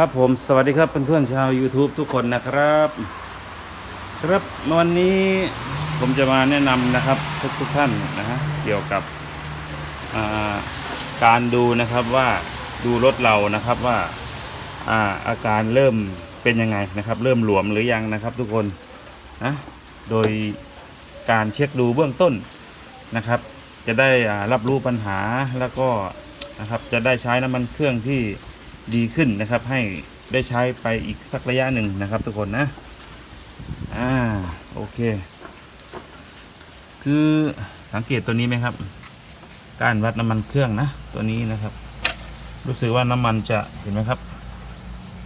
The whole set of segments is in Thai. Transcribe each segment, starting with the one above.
ครับผมสวัสดีครับเพื่อนๆชาว YouTube ทุกคนนะครับ ครับวันนี้ผมจะมาแนะนำนะครับทุกทุกท่านนะฮะเกี่ยวกับาการดูนะครับว่าดูรถเรานะครับว่าอาอาการเริ่มเป็นยังไงนะครับ เริ่มหลวมหรือยังนะครับ ทุกคนนะโดยการเช็คดูเบื้องต้นนะครับ จะได้รับรู้ปัญหาแล้วก็นะครับจะได้ใช้น้ำมันเครื่องที่ ดีขึ้นนะครับ ให้ได้ใช้ไปอีกสักระยะหนึ่งนะครับ ทุกคนนะอ่าโอเค คือสังเกตตัวนี้ไหมครับ การวัดน้ำมันเครื่องนะ ตัวนี้นะครับ รู้สึกว่าน้ำมันจะเห็นไหมครับ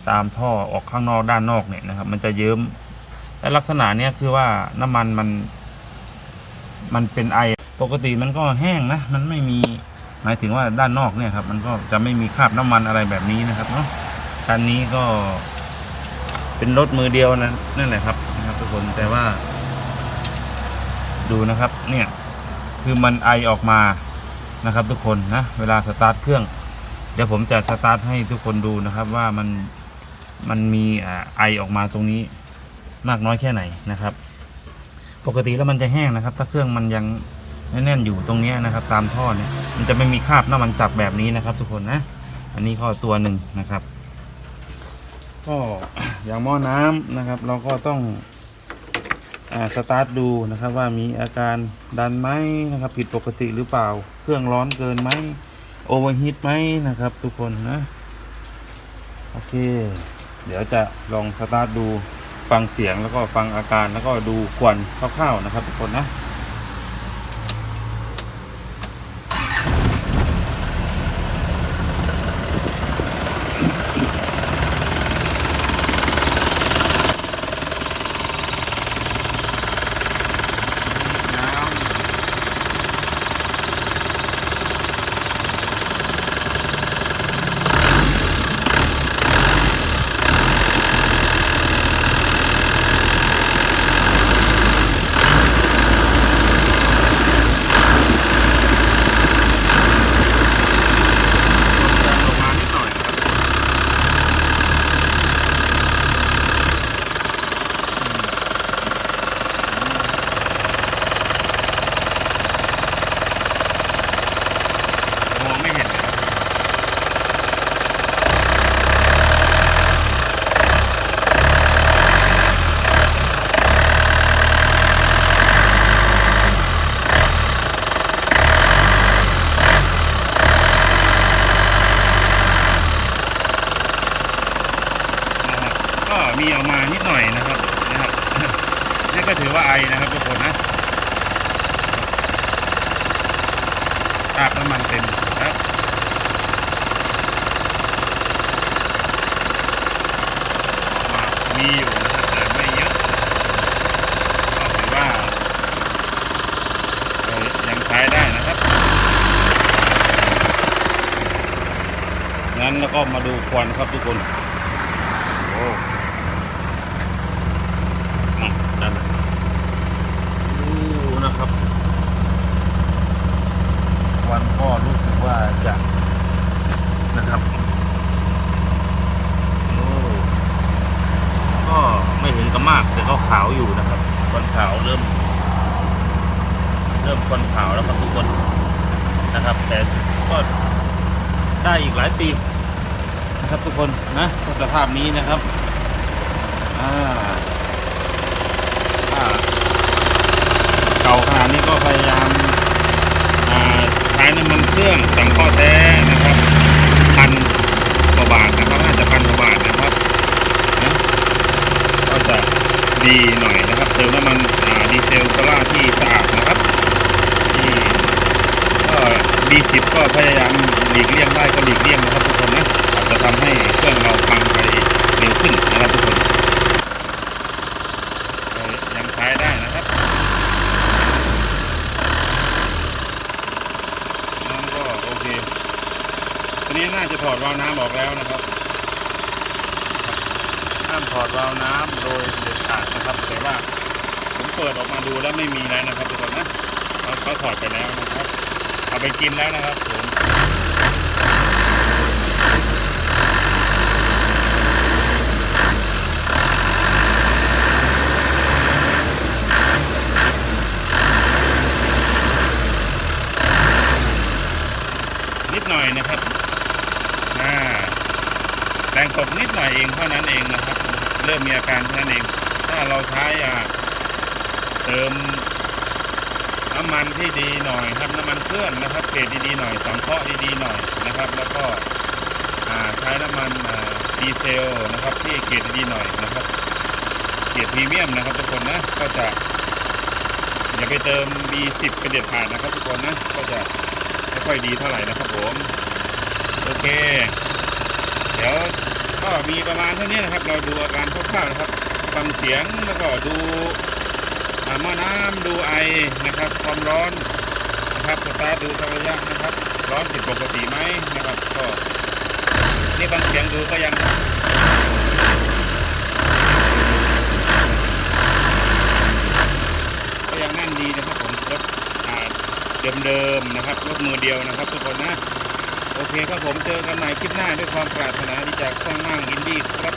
ตามท่อออกข้างนอกด้านนอกเนี่ยนะครับ มันจะเยิ้มและลักษณะเนี้ยคือว่าน้ำมันมัน มันเป็นไอ ปกติมันก็แห้งนะ มันไม่มี หมายถึงว่าด้านนอกเนี่ยครับ มันก็จะไม่มีคราบน้ำมันอะไรแบบนี้นะครับเนาะคันนี้ก็เป็นรถมือเดียวนะนั่นแหละครับนะครับ ทุกคนแต่ว่า ดูนะครับ เนี่ย คือมันไอออกมานะครับ ทุกคนนะเวลาสตาร์ทเครื่อง เดี๋ยวผมจะสตาร์ทให้ทุกคนดูนะครับ ว่ามันมันมีไอออกมาตรงนี้ มากน้อยแค่ไหนนะครับ ปกติแล้วมันจะแห้งนะครับ ถ้าเครื่องมันยัง แน่นๆอยู่ตรงนี้นะครับ ตามท่อเนี่ยมันจะไม่มีคราบน้ำมันจับแบบนี้นะครับ ทุกคนนะ อันนี้ก็ตัวหนึ่งนะครับ ก็อย่างหม้อน้ำนะครับ เราก็ต้องอาสตาร์ทดูนะครับว่ามีอาการดันไหมนะครับ ผิดปกติหรือเปล่า เครื่องร้อนเกินไหมโอเวอร์ฮีทไหมนะครับ ทุกคนนะ โอเค เดี๋ยวจะลองสตาร์ทดูฟังเสียงแล้วก็ฟังอาการแล้วก็ดูควันคร่าวๆนะครับ ทุกคนนะ ลงมานิดหน่อยครับมองไม่เห็นเลยครับนะครับก็ มีออกมานิดหน่อยนะครับนะครับนี่ก็ถือว่าไอนะครับทุกคนนะคราบน้ำมันเต็มครับมีอยู่นะครับแต่ไม่เยอะก็ถือว่ายังใช้ได้นะครับงั้นแล้วก็มาดูควันครับทุกคนโอ้อะนั่นดูนะครับ ควันก็รู้สึกว่าจะนะครับ โอ้ ก็ไม่ถึง กับมากแต่ก็ขาวอยู่นะครับควันขาวเริ่ม เริ่มควันขาวแล้วครับทุกคนนะครับ แต่ก็ได้อีกหลายปีนะครับทุกคนนะสภาพนี้นะครับอ่าถ้าเก่าขนาดนี้ก็พยายามใช้น้ำมันเครื่องสังเคราะห์แท้นะครับพันกว่าบาทนะครับน่าจะพันกว่าบาทนะครับนะ ก็จะ ดีหน่อยนะครับ เติมน้ำมันดีเซลโซล่าที่สะอาดนะครับที่ก็ดีสิบก็พยายามหลีกเลี่ยงได้ก็หลีกเลี่ยงนะครับทุกคนนะอาจจะทำให้เครื่องเราพังไปเร็วขึ้นนะครับทุกคนยังใช้ได้นะครับน้ำก็โอเคตัวนี้น่าจะถอดวาล์วน้ำออกแล้วนะครับห้ามถอดวาล์วน้ำโดยเด็ดากนะครับ แต่ว่าผมเปิดออกมาดูแล้วไม่มีแล้วนะครับทุกคนนะเขาถอดไปแล้วนะครับ เอาไปกินแล้วนะครับผมนิดหน่อยนะครับแรงตกนิดหน่อยเองเท่านั้นเองนะครับ เริ่มมีอาการเท่านั้นเอง เราใช้อ่าเติมน้ำมันที่ดีหน่อยครับน้ำมันเครื่องนะครับเกรดดีๆหน่อยสังเคราะห์ดีๆหน่อยนะครับ แล้วก็อ่าใช้น้ำมันดีเซลนะครับที่เกรดดีๆหน่อยนะครับเกรติพรีเมียมนะครับทุกคนนะก็จะอย่าไปเติม B10 เป็นเด็ดขาดนะครับทุกคนนะก็จะไม่ค่อยดีเท่าไหร่นะครับผมโอเค เดี๋ยวก็มีประมาณเท่านี้นะครับ เราดูอาการคร่าวๆนะครับ ฟังเสียงแล้วก็ดูอ่าหม้อน้ำดูไอนะครับความร้อนนะครับสตาร์ทดูสักระยะนะครับ ร้อนผิดปกติไหมนะครับก็นี่ฟังเสียงดูก็ยังก็ยังแน่นดีนะครับผมรถอ่าเดิมๆนะครับรถมือเดียวนะครับ ทุกคนนะโอเคครับผมเจอกันใหม่คลิปหน้าด้วยความปรารถนาดีจากข้างล่งอินดี้ครับ